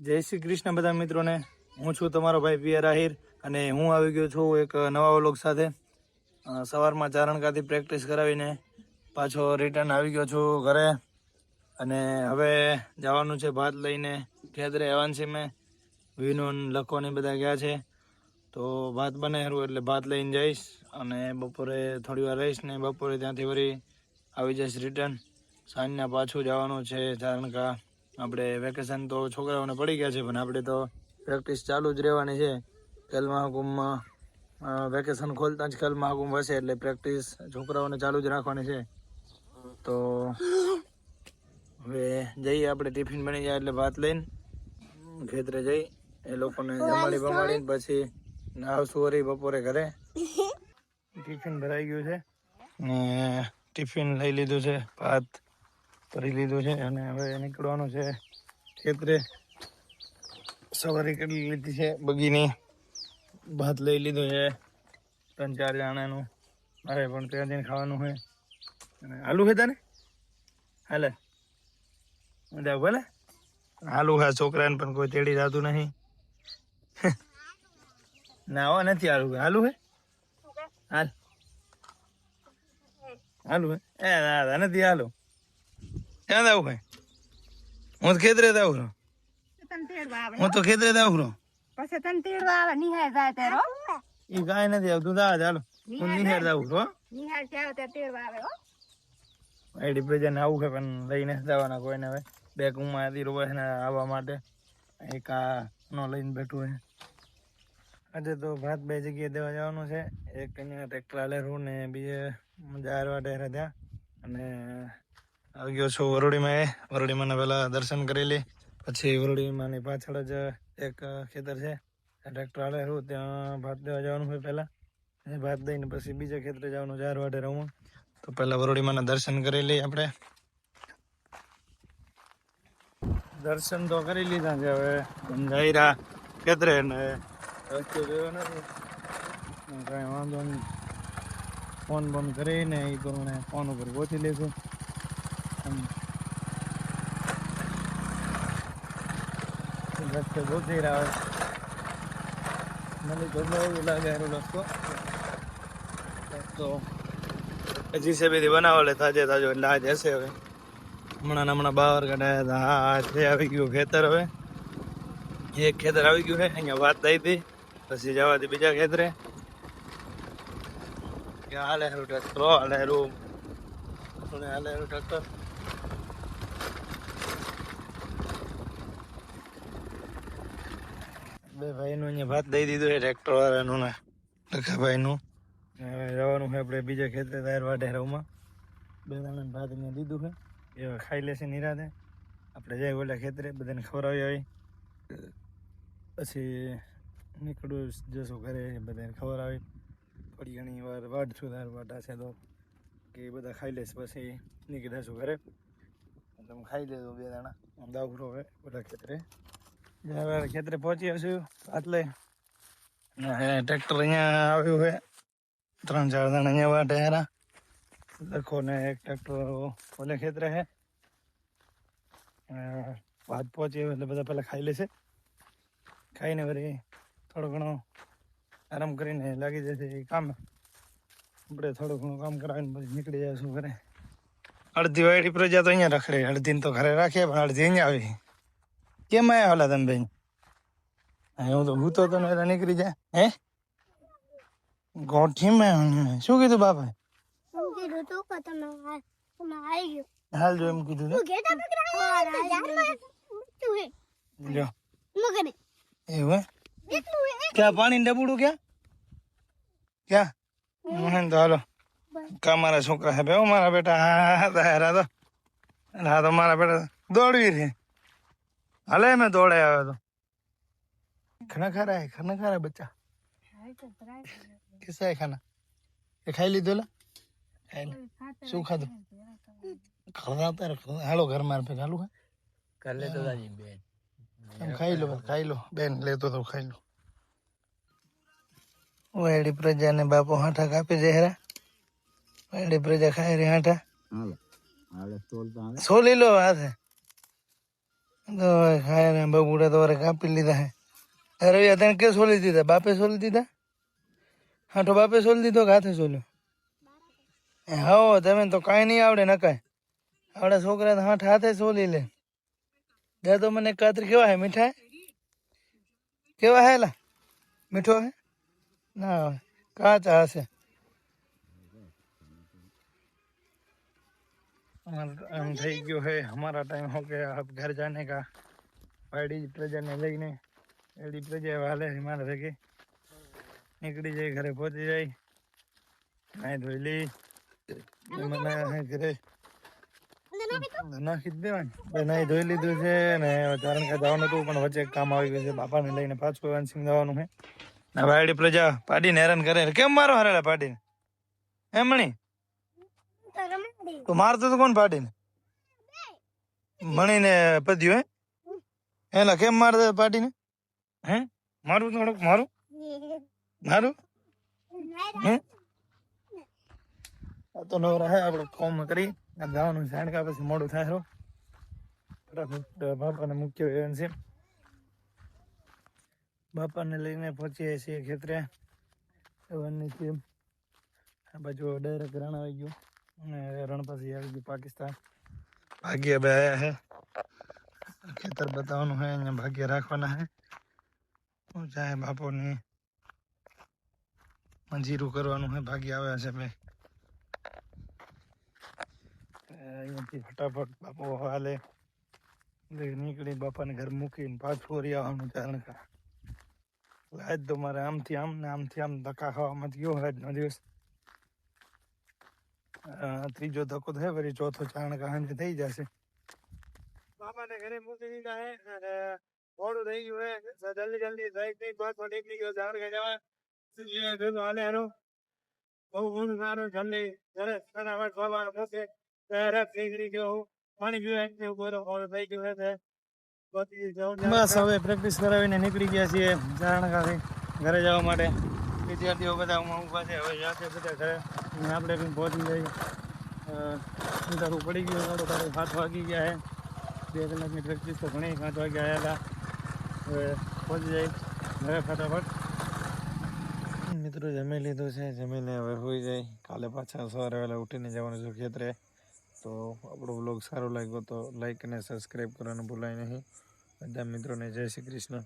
જય શ્રી કૃષ્ણ બધા મિત્રોને. હું છું તમારો ભાઈ પિયર આહિર અને હું આવી ગયો છું એક નવા વ્લોગ સાથે. સવારમાં ચારણકાથી પ્રેક્ટિસ કરાવીને પાછો રિટર્ન આવી ગયો છું ઘરે. અને હવે જવાનું છે ભાત લઈને. ખેતરે છે મેં. વિનોન લખવાની બધા ગયા છે. તો ભાત બને હરું એટલે ભાત લઈને જઈશ અને બપોરે થોડી વાર રહીશ ને બપોરે ત્યાંથી વળી આવી જઈશ રિટર્ન સાંજના પાછું જવાનું છે ચારણકા. આપણે વેકેશન તો છોકરાઓને પડી ગયા છે પણ આપણે તો પ્રેક્ટિસ ચાલુ જ રહેવાની છે. ખેલ મહાકુંભમાં વેકેશન ખોલતા જ ખેલ મહાકુંભ હશે એટલે પ્રેક્ટિસ છોકરાઓને ચાલુ જ રાખવાની છે. તો હવે જઈએ આપણે ટિફિન બની જાય એટલે ભાત લઈને. ખેતરે જઈ એ લોકોને જમાડી બમાડીને પછી નાવશું વળી બપોરે ઘરે. ટિફિન ભરાઈ ગયું છે. ને ટિફિન લઈ લીધું છે ભાત. ભરી લીધું છે અને હવે નીકળવાનું છે ખેતરે. સવારી કરી લીધી છે? બગીની. ભાત લઈ લીધું છે. ત્રણ ચાર જણાનું મારે પણ ત્યાં જઈને ખાવાનું હોય અને આલુ છે તને? હાલે. મજા ભલે. આલુ હા છોકરાને પણ કોઈ તેડી જતું નહીં. ના હો, નથી આલુ આલુ હે હાલ. હાલું હે એ, ના નથી આલુ ક્યાં આવું ભાઈ? હું તો ખેતરે જાઉં છું. તને હું તો ખેતરે જાઉં છું. પછી તને તેડવા આવે નિહાર જાય હો. એ કાંઈ નથી આવતું દા ચાલો હું નિહાર જાઉં છું નિહાર નિહાળ જાય તેડવા આવે હો. આઈડી પ્રજાને આવું છે પણ લઈને જવાના કોઈને હવે. બે કુમા હતી રોવાસને આવવા માટે. એક આ નો લઈને બેઠું છે. આજે તો ભાત બે જગ્યાએ દેવા જવાનું છે. એક અહીંયા ટ્રેક્ટર હાલેરું ને બીજે જાહેરવા ટેરે ત્યાં. અને આવી ગયો છું વરોડીમાં એ વરોડીમાંના પહેલાં દર્શન કરી લે. પછી વરોડીમાંની પાછળ જ એક ખેતર છે. ટ્રેક્ટર હાલેરું ત્યાં ભાત દેવા જવાનું હોય પહેલાં. ભાત દઈને પછી બીજા ખેતરે જવાનું ચાર વાટે રહું તો પહેલાં વરોડીમાંના દર્શન કરી લઈએ આપણે. દર્શન તો કરી લીધા છે હવે. જઈરા ખેતરે ને કાંઈ વાંધો નહીં. ફોન બોન કરીને એ પ્રમાણે ફોન ઉપર પહોંચી લઈશું. રસ્તે પહોંચી રહ્યા મને બહુ એવું લાગે એનો રસ્તો. તો હજી છે બધી બનાવો લે, તાજે એટલે આજ હશે હવે. હમણાં હમણાં બહાર કાઢ્યા હતા. હા છે આવી ગયું ખેતર હવે. એક ખેતર આવી ગયું છે, અહીંયા વાત થઈ હતી. પછી જવાથી બીજા ખેતરે. હાલે હારું ટ્રેક્ટર. હાલે હારું. હાલે બે ભાઈનું અહીંયા ભાત દઈ દીધું છે ટ્રેક્ટર વાળાનું ને લખાભાઈનું હવે રવાનું છે આપણે બીજા ખેતરે તાર વાઢેરાવમાં બે ત્રણ ભાત અહીંયા દીધું છે. એ ખાઈ લેશે નિરાતે. આપણે જઈએ ઓલા ખેતરે, બધાને ખવડાવી આવી પછી નીકળું, જશું ઘરે, બધાને ખવડાવી થોડી ઘણી વાર વાઢશું વાટા છે તો. કે બધા ખાઈ લેશે પછી નીકળી જશું ઘરે. તમે ખાઈ લેજો બે દાણા. દાવ હવે બધા ખેતરે. ખેતરે પહોંચી છું આટલે. ટ્રેક્ટર અહીંયા આવ્યું છે. ત્રણ ચાર જણ અહીંયા વાટે હેરા લખો ને એક ટ્રેક્ટર ઓલે ખેતરે છે. ભાત પહોંચી એટલે બધા પહેલાં ખાઈ લેશે. ખાઈને વળી થોડો ઘણો આરામ કરીને લાગી જશે એ કામ. આપણે થોડું ઘણું કામ કરાવીને પછી નીકળી જશું ઘરે. અડધી વાયડી પ્રજા તો અહીંયા રખડે. અડધી તો ઘરે રાખીએ પણ અડધી અહીંયા આવી. કેમ આવ્યા ઓલા તમે બેન? હા હું તો ભૂતો તો ને નીકળી જાય. હે? ગોઠીમાં શું કીધું બાપા હું કીધું તું કે તમે આ- તમે આવી ગયો. હાલ જો એમ કીધું તું. ઘેટા પકડાયો યાર તું હે તો જો મગને એવું હે એટલું હે. ક્યાં પાણી ડબુડું ક્યાં? ક્યાં? મને તો હાલો. કા મારા છોકરા હે બેહો મારા બેટા. હા હા તો હેરા તો. અને હા તો મારા બેટા દોડવી છે. હાલે મેં દોડે આવ્યો તો. ખાના ખા રહા ખાના ખા રહા બચ્ચા. કિસ્સા હે ખાના? એ ખાઈ લીધું લા? શું ખાધું? ખરદા. હાલો ઘર માર પે હાલું કર લે તો દાદી બેન. તમે ખાઈ લો ખાઈ લો. બેન લેતો તો ખાઈ લો. વાયડી પ્રજા ને બાપો હાઠા કાપી જહેરા હેરા વાયડી પ્રજા ખાઈ રહી હાઠા. સોલી લો હાથે. ખાય ને બબુડા તો વરે કાપી લીધા હે. અરે તને કે સોલી દીધા? બાપે સોલી દીધા? હાઠો બાપે સોલી દીધો કે હાથે સોલ્યો? હા તમે તો કાંઈ નહીં આવડે ન આવડા છોકરા તો હાથે સોલી લે. દે તો મને કાતરી કેવા હે, મીઠા કેવા હે લા મીઠો હે? ના, કાચા હશે. हम થઈ ગયો है हमारा टाइम हो गया अब घर जाने का પાડી પ્રજાને લઈને એડી પ્રજા વાલે હિમાલ ભેગી નીકળી જાય ઘરે પહોંચી જાય નાઈ ધોઈ લી મને હે ઘરે નાખી જ દેવાની બે નાઈ ધોઈ લીધું છે ને ચારણ કા જવાનું હતું પણ વચ્ચે એક કામ આવી ગયું છે બાપાને લઈને પાછું વાંસિંગ જવાનું છે ને વાયડી પ્રજા પાડીને હેરાન કરે કેમ મારો હરેલા પાડીને એમ મણી તો મારતો તો કોણ પાડીને? મણીને પદ્યું, હે? એલા કેમ મારતો પાડીને? હે? મારું થોડુંક મારું? મારું? હે? આ તો નવરા, હે આપણે કોમ કરી, આ જવાનું સાંડકા પછી મોડું થાય રો બાપાને મુખ્ય એવન છે. બાપાને લઈને પહોંચીએ છીએ ખેતરે. એવનની છે આ બાજુ ડાયરેક્ટ રણ આવી ગયું. અને રણ પછી આવી ગયું પાકિસ્તાન. ભાગ્ય બે આયા હે. ખેતર બતાવવાનું હે અહીંયા ભાગ્ય રાખવાના હે. હું ચાહે બાપોની. મંજીરું કરવાનું હે ભાગ્ય આવ્યા છે ભાઈ. અહીંયાથી ફટાફટ બાપો હાલે. નીકળી બાપાને ઘર મૂકીને પાછું વળી આવવાનું કારણ કા આજ તો મારે આમથી આમ ને આમથી આમ ધક્કા ખાવામાં ગયો આજનો દિવસ. ત્રીજો ધક્કો થાય વળી ચોથો ચારણ કા હાંજે થઈ જશે. બાપાને ઘરે મૂકી દીધા હે અને મોડું થઈ ગયું હે. જલ્દી જલ્દી થઈ બસ પાછો નીકળી ગયો ચારણ કા જવા. હાલે બહુ ઊંઘ સારું જલ્દી. ઘરે ફટાફટ બાબા મૂકે ત્યારે નીકળી ગયો હું. પાણી પીવા એટલે ઊભો મોડું થઈ ગયું હે તે બસ હવે પ્રેક્ટિસ કરાવીને નીકળી ગયા છીએ. ચારણકાથી ઘરે જવા માટે. વિદ્યાર્થીઓ બધા ઊભા છે. હવે જાતે બધા ઘરે. અને આપણે બી પહોંચી જઈએ અંધારું પડી ગયું થોડું તારે સાત વાગી ગયા છે બે કલાકની પ્રેક્ટિસ તો ઘણી. પાંચ વાગે આવ્યા હતા હવે પહોંચી જાય. ઘરે ફટાફટ. મિત્રો જમી લીધું છે. જમીને હવે હોઈ જાય. કાલે પાછા સવારે વહેલા ઉઠીને જવાનું છું ખેતરે. તો આપણો બ્લોગ સારો લાગ્યો તો લાઈક અને સબસ્ક્રાઈબ કરવાનું ભૂલાય નહીં. બધા મિત્રોને જય શ્રી કૃષ્ણ.